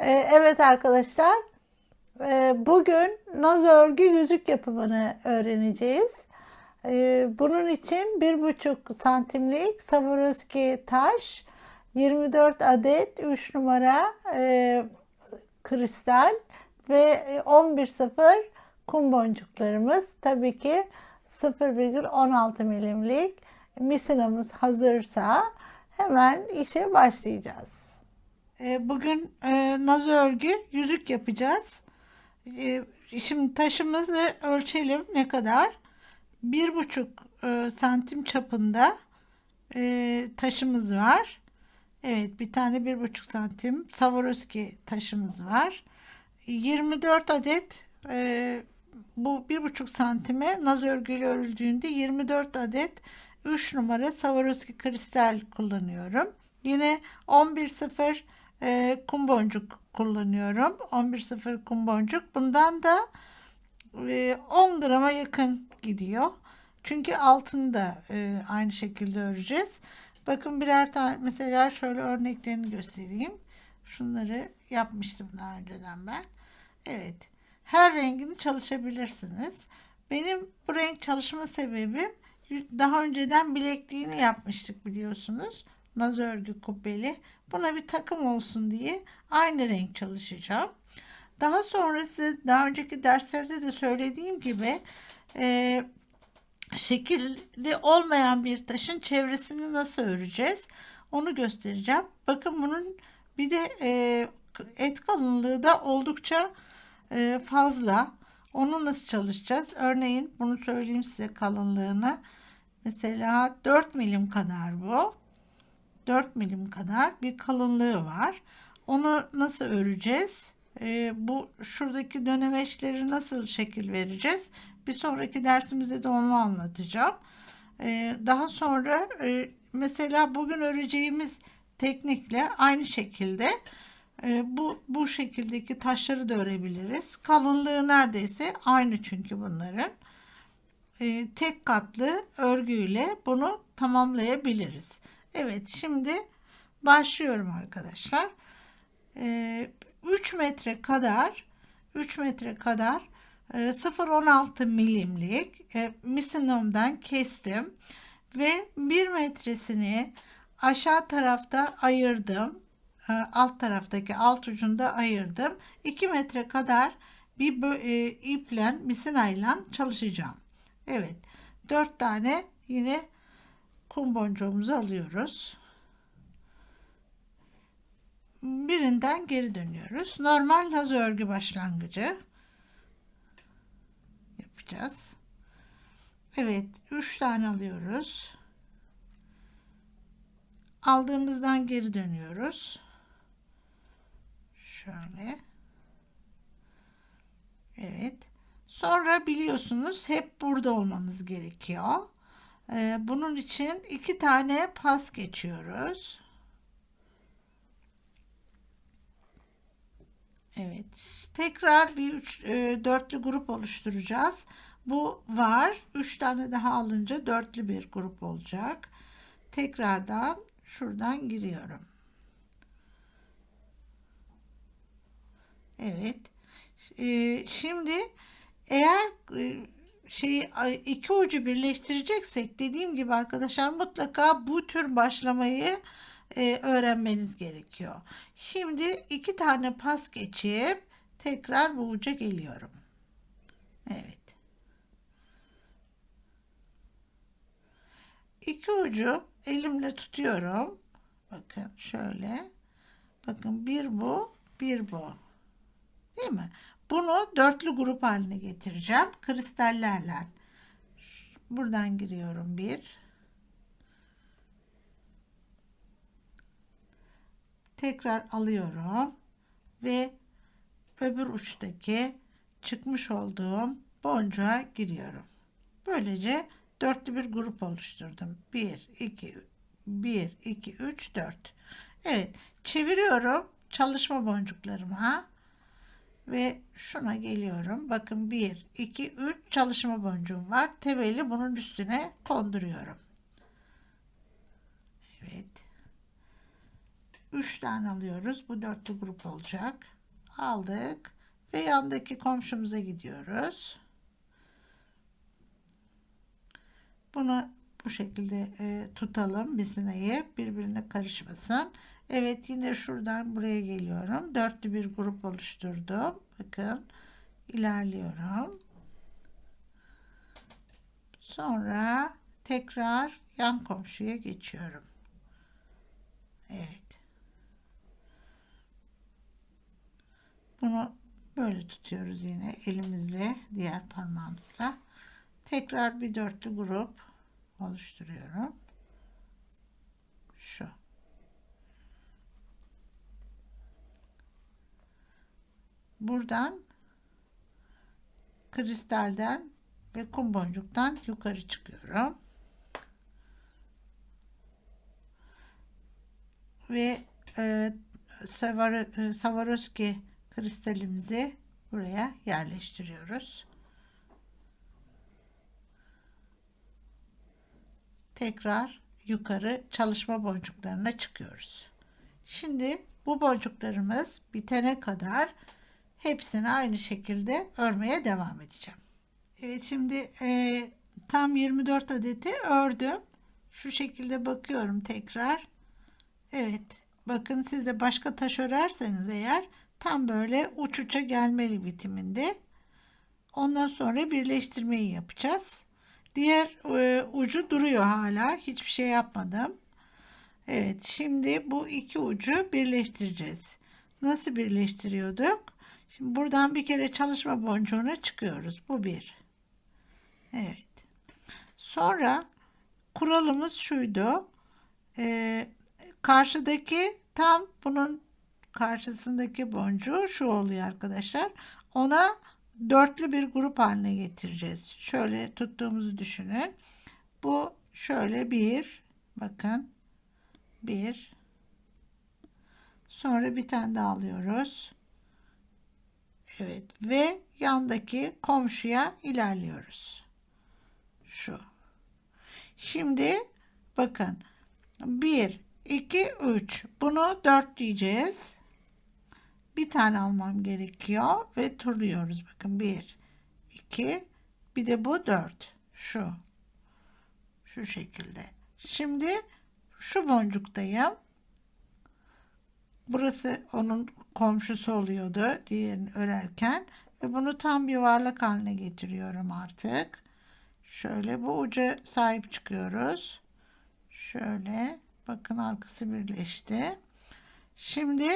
Ee, Evet arkadaşlar, ee, bugün naz örgü yüzük yapımını öğreneceğiz. Ee, Bunun için 1,5 santimlik Swarovski taş, 24 adet 3 numara e, kristal ve e, 11.0 kum boncuklarımız. Tabii ki 0,16 milimlik misinamız hazırsa hemen işe başlayacağız. E, Bugün e, naz örgü yüzük yapacağız. E, Şimdi taşımızı ölçelim ne kadar? Bir buçuk santim çapında taşımız var. Evet bir tane bir buçuk santim Swarovski taşımız var. 24 adet bu bir buçuk santime naz örgüyle örüldüğünde 24 adet 3 numara Swarovski kristal kullanıyorum. Yine 11.0 e, kum boncuk kullanıyorum. 11.0 kum boncuk. Bundan da e, 10 grama yakın gidiyor. Çünkü altını da e, aynı şekilde öreceğiz. Bakın birer tane mesela şöyle örneklerini göstereyim. Şunları yapmıştım daha önceden ben. Evet. Her rengini çalışabilirsiniz. Benim bu renk çalışma sebebim daha önceden bilekliğini yapmıştık biliyorsunuz. Naz örgü kubbeli. Buna bir takım olsun diye aynı renk çalışacağım. Daha sonrası daha önceki derslerde de söylediğim gibi e, şekilli olmayan bir taşın çevresini nasıl öreceğiz onu göstereceğim. Bakın bunun bir de e, et kalınlığı da oldukça e, fazla. Onu nasıl çalışacağız? Örneğin bunu söyleyeyim size kalınlığını. Mesela 4 milim kadar bu. 4 milim kadar bir kalınlığı var. Onu nasıl öreceğiz? Ee, bu şuradaki dönemeçleri nasıl şekil vereceğiz? Bir sonraki dersimizde de onu anlatacağım. Ee, daha sonra e, mesela bugün öreceğimiz teknikle aynı şekilde e, bu bu şekildeki taşları da örebiliriz. Kalınlığı neredeyse aynı çünkü bunların. E, tek katlı örgüyle bunu tamamlayabiliriz. Evet şimdi başlıyorum arkadaşlar. E, 3 metre kadar 3 metre kadar e, 0.16 milimlik e, misinumdan kestim ve 1 metresini aşağı tarafta ayırdım. E, alt taraftaki alt ucunda ayırdım. 2 metre kadar bir e, iple misinayla çalışacağım. Evet. 4 tane yine kum boncuğumuzu alıyoruz. Birinden geri dönüyoruz. Normal naz örgü başlangıcı yapacağız. Evet, 3 tane alıyoruz. Aldığımızdan geri dönüyoruz. Şöyle. Evet. Sonra biliyorsunuz hep burada olmamız gerekiyor. Ee, bunun için iki tane pas geçiyoruz. Evet. Tekrar bir üç, e, dörtlü grup oluşturacağız. Bu var. Üç tane daha alınca dörtlü bir grup olacak. Tekrardan şuradan giriyorum. Evet. Ee, şimdi eğer e, şeyi iki ucu birleştireceksek dediğim gibi arkadaşlar mutlaka bu tür başlamayı e, öğrenmeniz gerekiyor. Şimdi iki tane pas geçip tekrar bu uca geliyorum. Evet. İki ucu elimle tutuyorum. Bakın şöyle. Bakın bir bu, bir bu. Değil mi? Bunu dörtlü grup haline getireceğim. Kristallerle. Buradan giriyorum bir. Tekrar alıyorum. Ve öbür uçtaki çıkmış olduğum boncuğa giriyorum. Böylece dörtlü bir grup oluşturdum. 1, 2, 1, 2, 3, 4. Evet. Çeviriyorum çalışma boncuklarıma ve şuna geliyorum. Bakın 1, 2, 3 çalışma boncuğum var. Tebeli bunun üstüne konduruyorum. Evet. 3 tane alıyoruz. Bu dörtlü grup olacak. Aldık ve yandaki komşumuza gidiyoruz. Bunu bu şekilde e, tutalım bisinayı birbirine karışmasın. Evet yine şuradan buraya geliyorum. Dörtlü bir grup oluşturdum. Bakın ilerliyorum. Sonra tekrar yan komşuya geçiyorum. Evet. Bunu böyle tutuyoruz yine elimizle diğer parmağımızla. Tekrar bir dörtlü grup oluşturuyorum. Şu. Buradan kristalden ve kum boncuktan yukarı çıkıyorum. Ve e, Savaro- Swarovski kristalimizi buraya yerleştiriyoruz. Tekrar yukarı çalışma boncuklarına çıkıyoruz. Şimdi bu boncuklarımız bitene kadar hepsini aynı şekilde örmeye devam edeceğim. Evet şimdi e, tam 24 adeti ördüm. Şu şekilde bakıyorum tekrar. Evet bakın siz de başka taş örerseniz eğer tam böyle uç uça gelmeli bitiminde. Ondan sonra birleştirmeyi yapacağız. Diğer e, ucu duruyor hala. Hiçbir şey yapmadım. Evet şimdi bu iki ucu birleştireceğiz. Nasıl birleştiriyorduk? Şimdi buradan bir kere çalışma boncuğuna çıkıyoruz. Bu bir. Evet. Sonra kuralımız şuydu. Ee, karşıdaki tam bunun karşısındaki boncuğu şu oluyor arkadaşlar. Ona dörtlü bir grup haline getireceğiz. Şöyle tuttuğumuzu düşünün. Bu şöyle bir bakın bir sonra bir tane daha alıyoruz. Evet ve yandaki komşuya ilerliyoruz. Şu. Şimdi bakın 1 2 3 bunu 4 diyeceğiz. Bir tane almam gerekiyor ve turluyoruz. Bakın 1 2 bir de bu 4. Şu. Şu şekilde. Şimdi şu boncuktayım. Burası onun komşusu oluyordu diğerini örerken ve bunu tam bir varlık haline getiriyorum artık. Şöyle bu uca sahip çıkıyoruz. Şöyle bakın arkası birleşti. Şimdi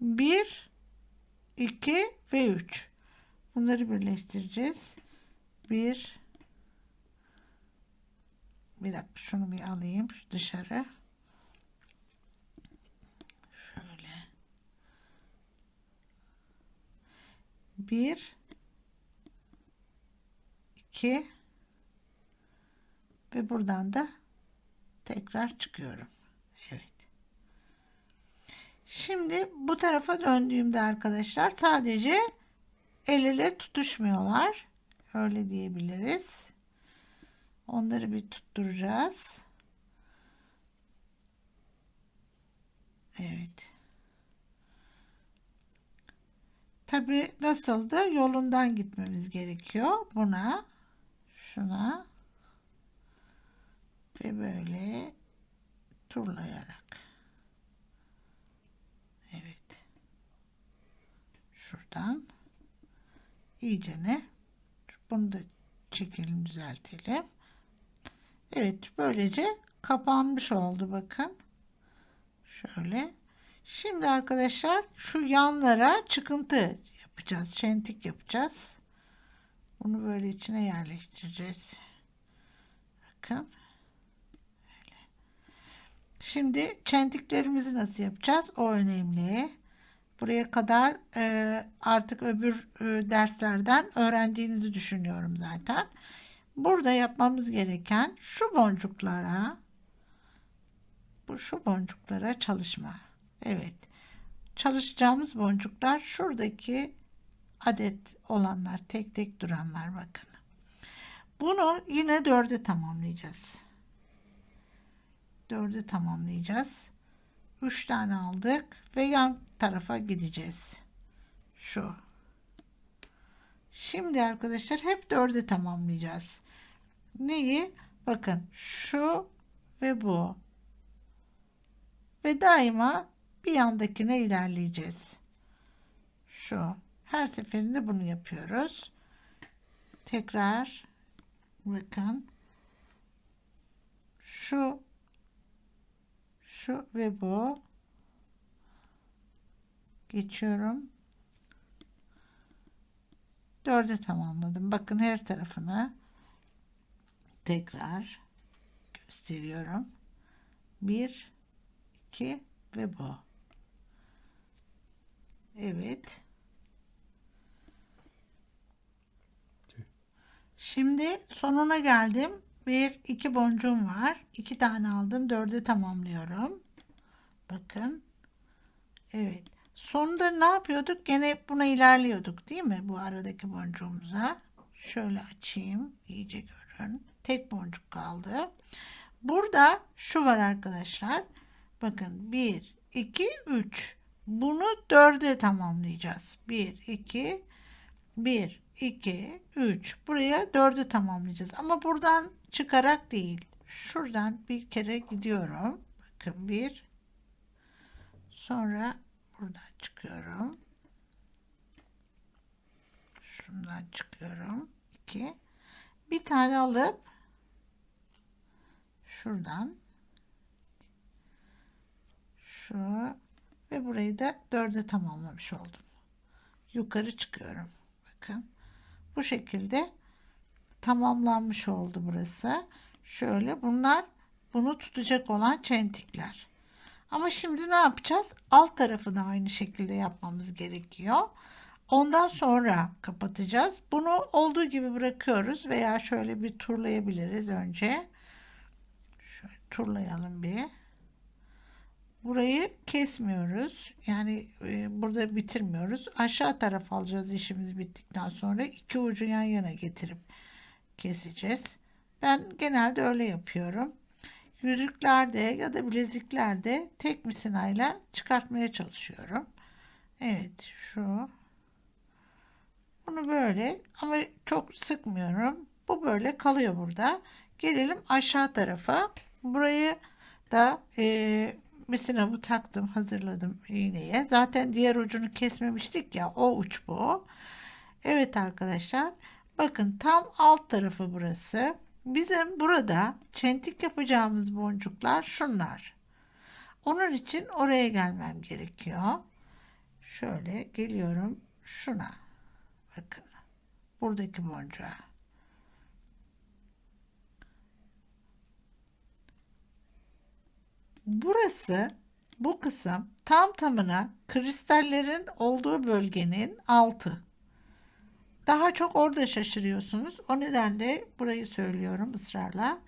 1 2 ve 3 bunları birleştireceğiz. 1 bir dakika şunu bir alayım dışarı. Şöyle. Bir, iki ve buradan da tekrar çıkıyorum. Evet. Şimdi bu tarafa döndüğümde arkadaşlar sadece el ele tutuşmuyorlar. Öyle diyebiliriz. Onları bir tutturacağız. Evet. Tabi nasıldı? Yolundan gitmemiz gerekiyor. Buna, şuna ve böyle turlayarak. Evet. Şuradan iyicene bunu da çekelim düzeltelim. Evet böylece kapanmış oldu bakın. Şöyle. Şimdi arkadaşlar şu yanlara çıkıntı yapacağız. Çentik yapacağız. Bunu böyle içine yerleştireceğiz. Bakın. Böyle. Şimdi çentiklerimizi nasıl yapacağız? O önemli. Buraya kadar e, artık öbür e, derslerden öğrendiğinizi düşünüyorum zaten. Burada yapmamız gereken şu boncuklara bu şu boncuklara çalışma. Evet. Çalışacağımız boncuklar şuradaki adet olanlar, tek tek duranlar bakın. Bunu yine dörde tamamlayacağız. Dörde tamamlayacağız. 3 tane aldık ve yan tarafa gideceğiz. Şu. Şimdi arkadaşlar hep 4'e tamamlayacağız. Neyi? Bakın şu ve bu. Ve daima bir yandakine ilerleyeceğiz. Şu. Her seferinde bunu yapıyoruz. Tekrar bakın. Şu şu ve bu geçiyorum. Dörde tamamladım. Bakın her tarafını tekrar gösteriyorum. Bir, iki ve bu. Evet. Şimdi sonuna geldim. Bir, iki boncuğum var. İki tane aldım. Dörde tamamlıyorum. Bakın. Evet. Sonunda ne yapıyorduk? Gene buna ilerliyorduk değil mi? Bu aradaki boncuğumuza. Şöyle açayım. iyice görün. Tek boncuk kaldı. Burada şu var arkadaşlar. Bakın 1, 2, 3. Bunu 4'e tamamlayacağız. 1, 2, 1, 2, 3. Buraya 4'ü tamamlayacağız. Ama buradan çıkarak değil. Şuradan bir kere gidiyorum. Bakın 1. Sonra buradan çıkıyorum. Şundan çıkıyorum. 2. Bir tane alıp şuradan şu ve burayı da dörde tamamlamış oldum. Yukarı çıkıyorum. Bakın. Bu şekilde tamamlanmış oldu burası. Şöyle bunlar bunu tutacak olan çentikler. Ama şimdi ne yapacağız? Alt tarafı da aynı şekilde yapmamız gerekiyor. Ondan sonra kapatacağız. Bunu olduğu gibi bırakıyoruz veya şöyle bir turlayabiliriz önce. Şöyle turlayalım bir. Burayı kesmiyoruz. Yani e, burada bitirmiyoruz. Aşağı taraf alacağız işimiz bittikten sonra. iki ucu yan yana getirip keseceğiz. Ben genelde öyle yapıyorum. Yüzüklerde ya da bileziklerde tek misinayla çıkartmaya çalışıyorum. Evet şu. Bunu böyle ama çok sıkmıyorum. Bu böyle kalıyor burada. Gelelim aşağı tarafa. Burayı da e, misinamı taktım hazırladım iğneye. Zaten diğer ucunu kesmemiştik ya o uç bu. Evet arkadaşlar bakın tam alt tarafı burası. Bizim burada çentik yapacağımız boncuklar şunlar. Onun için oraya gelmem gerekiyor. Şöyle geliyorum şuna. Bakın. Buradaki boncuğa. Burası bu kısım tam tamına kristallerin olduğu bölgenin altı. Daha çok orada şaşırıyorsunuz. O nedenle burayı söylüyorum ısrarla.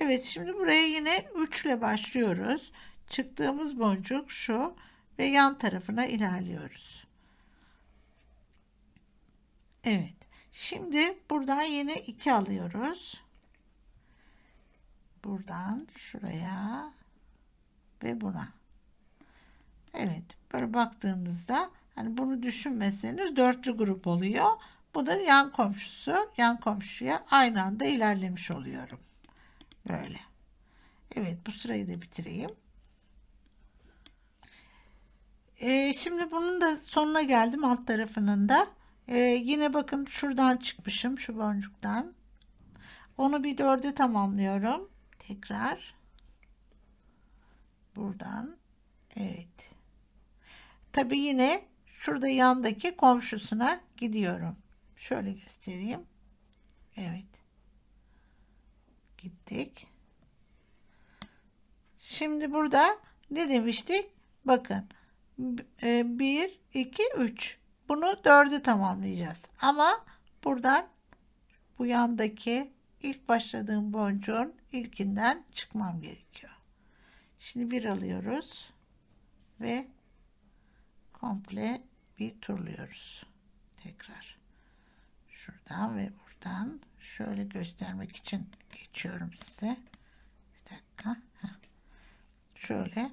Evet şimdi buraya yine 3 ile başlıyoruz. Çıktığımız boncuk şu ve yan tarafına ilerliyoruz. Evet. Şimdi buradan yine 2 alıyoruz. Buradan şuraya ve buna. Evet. Böyle baktığımızda hani bunu düşünmeseniz dörtlü grup oluyor. Bu da yan komşusu. Yan komşuya aynı anda ilerlemiş oluyorum. Böyle. Evet bu sırayı da bitireyim. Ee, şimdi bunun da sonuna geldim alt tarafının da. Ee, yine bakın şuradan çıkmışım şu boncuktan. Onu bir dörde tamamlıyorum. Tekrar. Buradan. Evet. Tabi yine şurada yandaki komşusuna gidiyorum. Şöyle göstereyim. Evet. Gittik. Şimdi burada ne demiştik? Bakın. 1, 2, 3. Bunu dördü tamamlayacağız. Ama buradan bu yandaki ilk başladığım boncuğun ilkinden çıkmam gerekiyor. Şimdi bir alıyoruz ve komple bir turluyoruz. Tekrar şuradan ve buradan şöyle göstermek için geçiyorum size. Bir dakika. Şöyle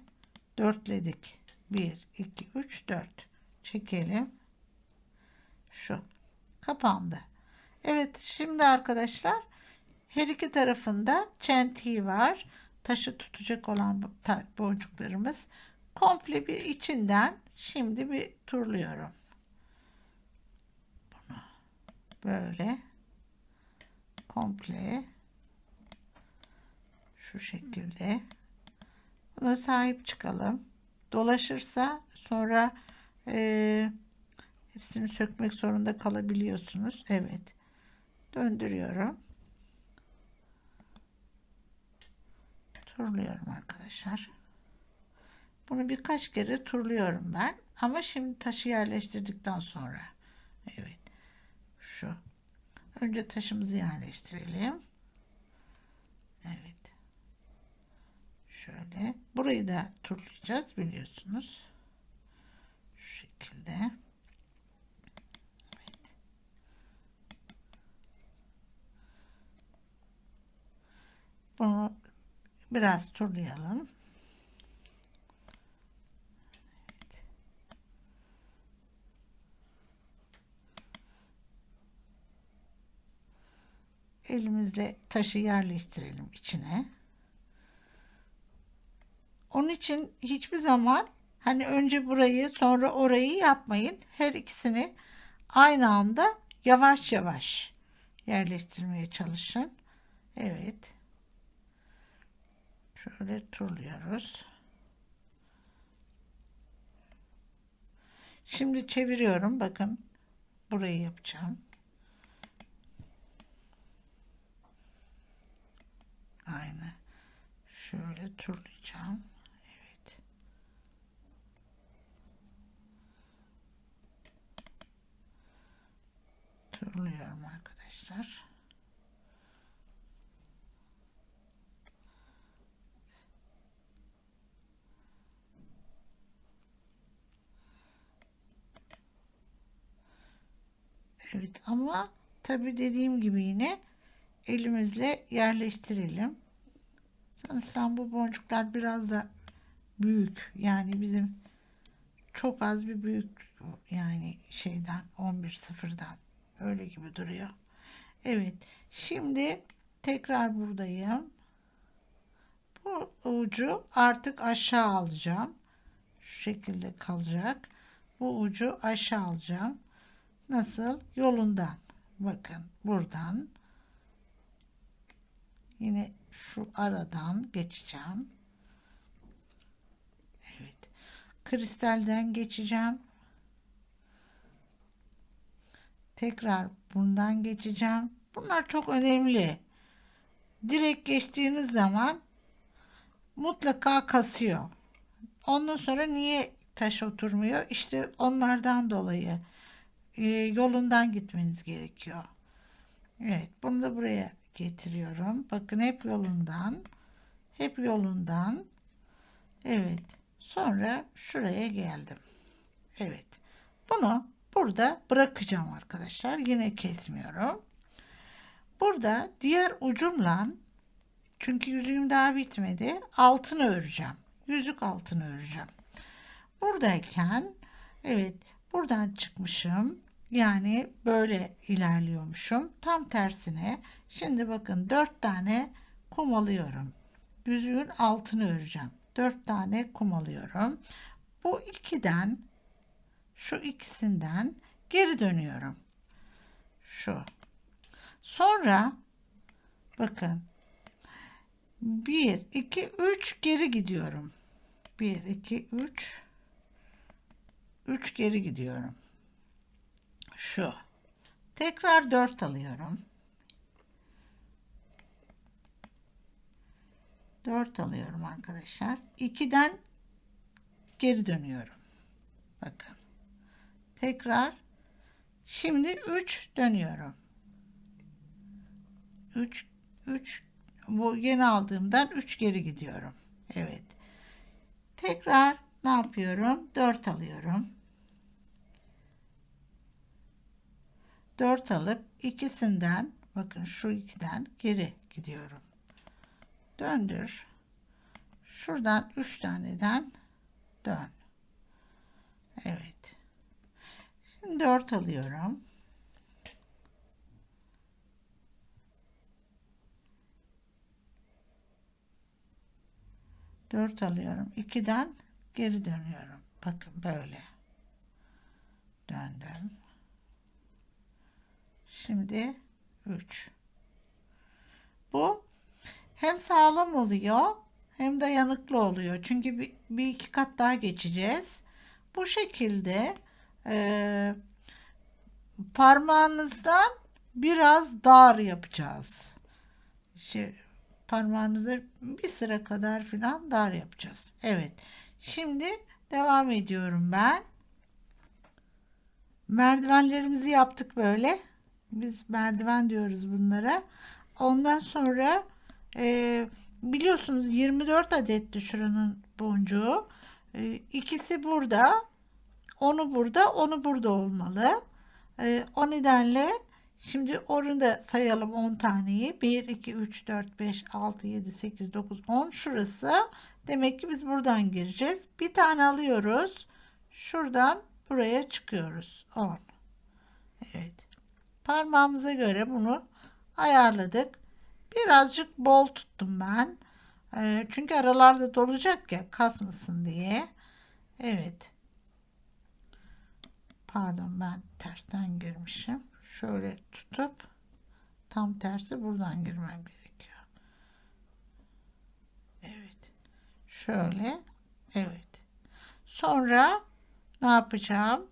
Dörtledik. 1, 2, 3, 4. Çekelim. Şu. Kapandı. Evet şimdi arkadaşlar her iki tarafında çentiği var. Taşı tutacak olan boncuklarımız. Komple bir içinden şimdi bir turluyorum. Bunu böyle komple şu şekilde buna sahip çıkalım. Dolaşırsa sonra eee hepsini sökmek zorunda kalabiliyorsunuz. Evet. Döndürüyorum. Turluyorum arkadaşlar. Bunu birkaç kere turluyorum ben. Ama şimdi taşı yerleştirdikten sonra. Evet. Şu. Önce taşımızı yerleştirelim. Evet. Şöyle. Burayı da turlayacağız biliyorsunuz. Şu şekilde. Evet. Bunu biraz turlayalım. Evet. Elimizle taşı yerleştirelim içine. Onun için hiçbir zaman hani önce burayı sonra orayı yapmayın. Her ikisini aynı anda yavaş yavaş yerleştirmeye çalışın. Evet. Şöyle turluyoruz. Şimdi çeviriyorum. Bakın burayı yapacağım. Aynı. Şöyle turlayacağım. Evet. Turluyorum arkadaşlar. Evet ama tabi dediğim gibi yine elimizle yerleştirelim. Sanırsam bu boncuklar biraz da büyük. Yani bizim çok az bir büyük yani şeyden 11 sıfırdan öyle gibi duruyor. Evet. Şimdi tekrar buradayım. Bu ucu artık aşağı alacağım. Şu şekilde kalacak. Bu ucu aşağı alacağım. Nasıl? Yolundan. Bakın buradan yine şu aradan geçeceğim. Evet. Kristalden geçeceğim. Tekrar bundan geçeceğim. Bunlar çok önemli. Direkt geçtiğiniz zaman mutlaka kasıyor. Ondan sonra niye taş oturmuyor? İşte onlardan dolayı e, yolundan gitmeniz gerekiyor. Evet, bunu da buraya getiriyorum. Bakın hep yolundan, hep yolundan. Evet, sonra şuraya geldim. Evet, bunu burada bırakacağım arkadaşlar. Yine kesmiyorum. Burada diğer ucumla çünkü yüzüğüm daha bitmedi. Altını öreceğim. Yüzük altını öreceğim. Buradayken evet buradan çıkmışım. Yani böyle ilerliyormuşum. Tam tersine. Şimdi bakın dört tane kum alıyorum. Yüzüğün altını öreceğim. Dört tane kum alıyorum. Bu ikiden şu ikisinden geri dönüyorum. Şu. Sonra bakın 1 2 3 geri gidiyorum. 1 2 3 3 geri gidiyorum. Şu. Tekrar 4 alıyorum. 4 alıyorum arkadaşlar. 2'den geri dönüyorum. Bakın. Tekrar şimdi 3 dönüyorum. 3 3 bu yeni aldığımdan 3 geri gidiyorum. Evet. Tekrar ne yapıyorum? 4 alıyorum. 4 alıp ikisinden bakın şu ikiden geri gidiyorum. Döndür. Şuradan 3 taneden dön. Evet. Şimdi 4 alıyorum. Dört alıyorum. 2'den geri dönüyorum. Bakın böyle. Döndüm. Şimdi 3. Bu hem sağlam oluyor hem dayanıklı oluyor. Çünkü bir, bir iki kat daha geçeceğiz. Bu şekilde e, parmağınızdan biraz dar yapacağız. Şey, parmağınızı bir sıra kadar filan dar yapacağız. Evet. Şimdi devam ediyorum ben. Merdivenlerimizi yaptık böyle. Biz merdiven diyoruz bunlara. Ondan sonra e, biliyorsunuz 24 adetti şuranın boncuğu. E, ikisi burada. Onu burada, onu burada olmalı. E, o nedenle şimdi onu da sayalım 10 taneyi. 1, 2, 3, 4, 5, 6, 7, 8, 9, 10 şurası. Demek ki biz buradan gireceğiz. Bir tane alıyoruz. Şuradan buraya çıkıyoruz. 10. Evet. Parmağımıza göre bunu ayarladık. Birazcık bol tuttum ben. E, çünkü aralarda dolacak ya kasmasın diye. Evet. Pardon ben tersten girmişim. Şöyle tutup tam tersi buradan girmem gerekiyor. Evet. Şöyle. Evet. Sonra ne yapacağım?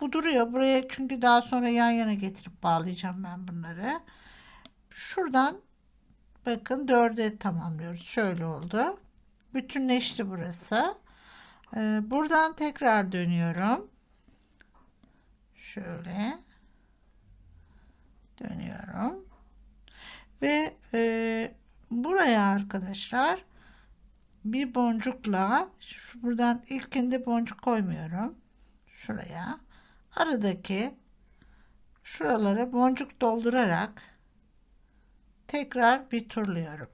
Bu duruyor. Buraya çünkü daha sonra yan yana getirip bağlayacağım ben bunları. Şuradan bakın dörde tamamlıyoruz. Şöyle oldu. Bütünleşti burası. Ee, buradan tekrar dönüyorum. Şöyle dönüyorum. Ve e, buraya arkadaşlar bir boncukla şu buradan ilkinde boncuk koymuyorum. Şuraya aradaki şuralara boncuk doldurarak tekrar bir turluyorum.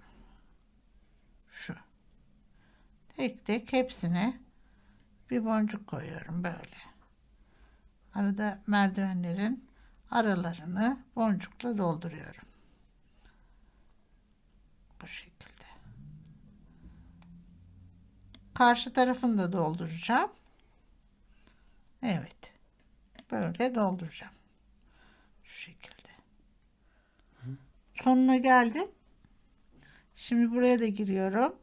Şu. Tek tek hepsine bir boncuk koyuyorum böyle. Arada merdivenlerin aralarını boncukla dolduruyorum. Bu şekilde. Karşı tarafını da dolduracağım. Evet. Böyle dolduracağım. Şu şekilde. Sonuna geldim. Şimdi buraya da giriyorum.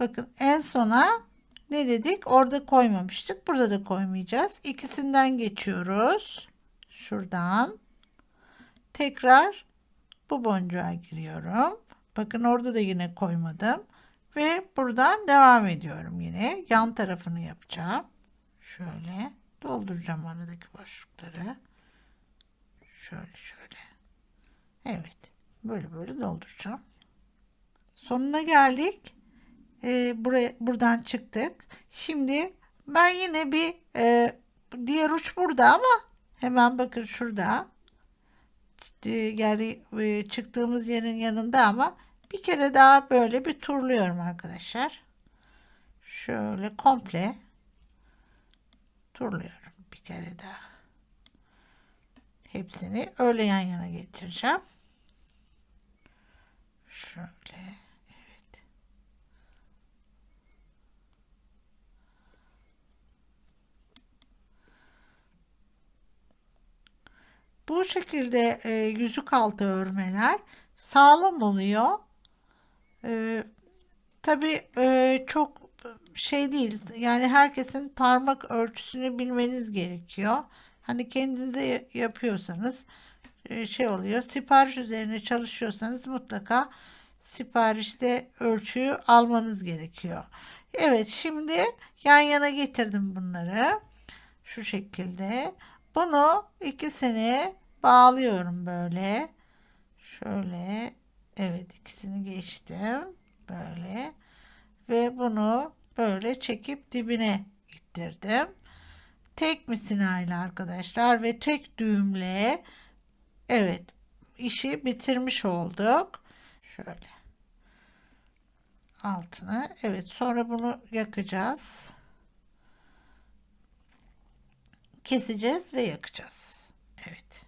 Bakın en sona ne dedik? Orada koymamıştık. Burada da koymayacağız. İkisinden geçiyoruz. Şuradan. Tekrar bu boncuğa giriyorum. Bakın orada da yine koymadım. Ve buradan devam ediyorum yine. Yan tarafını yapacağım. Şöyle dolduracağım aradaki boşlukları. Şöyle şöyle. Evet. Böyle böyle dolduracağım. Sonuna geldik. Ee, buraya buradan çıktık. Şimdi ben yine bir e, diğer uç burada ama hemen bakın şurada. Yani e, çıktığımız yerin yanında ama bir kere daha böyle bir turluyorum arkadaşlar. Şöyle komple turluyorum bir kere daha. Hepsini öyle yan yana getireceğim. Şöyle. Evet. Bu şekilde e, yüzük altı örmeler sağlam oluyor. E, tabii e, çok şey değil. Yani herkesin parmak ölçüsünü bilmeniz gerekiyor. Hani kendinize yapıyorsanız e, şey oluyor. Sipariş üzerine çalışıyorsanız mutlaka siparişte ölçüyü almanız gerekiyor. Evet şimdi yan yana getirdim bunları. Şu şekilde. Bunu ikisini bağlıyorum böyle. Şöyle. Evet ikisini geçtim. Böyle. Ve bunu böyle çekip dibine ittirdim. Tek misinayla arkadaşlar ve tek düğümle evet işi bitirmiş olduk. Şöyle altına evet sonra bunu yakacağız. Keseceğiz ve yakacağız. Evet.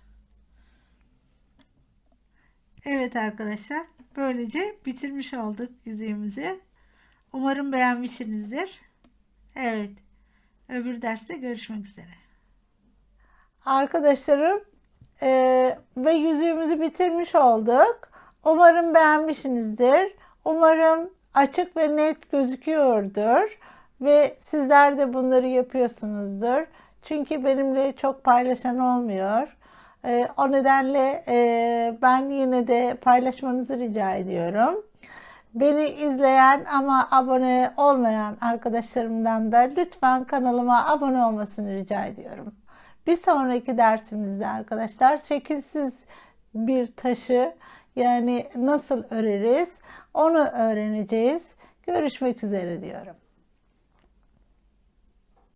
Evet arkadaşlar böylece bitirmiş olduk yüzeyimizi. Umarım beğenmişsinizdir. Evet. Öbür derste görüşmek üzere. Arkadaşlarım eee, ve yüzüğümüzü bitirmiş olduk. Umarım beğenmişsinizdir. Umarım açık ve net gözüküyordur. Ve sizler de bunları yapıyorsunuzdur. Çünkü benimle çok paylaşan olmuyor. Eee, o nedenle eee, ben yine de paylaşmanızı rica ediyorum. Beni izleyen ama abone olmayan arkadaşlarımdan da lütfen kanalıma abone olmasını rica ediyorum. Bir sonraki dersimizde arkadaşlar şekilsiz bir taşı yani nasıl öreriz onu öğreneceğiz. Görüşmek üzere diyorum.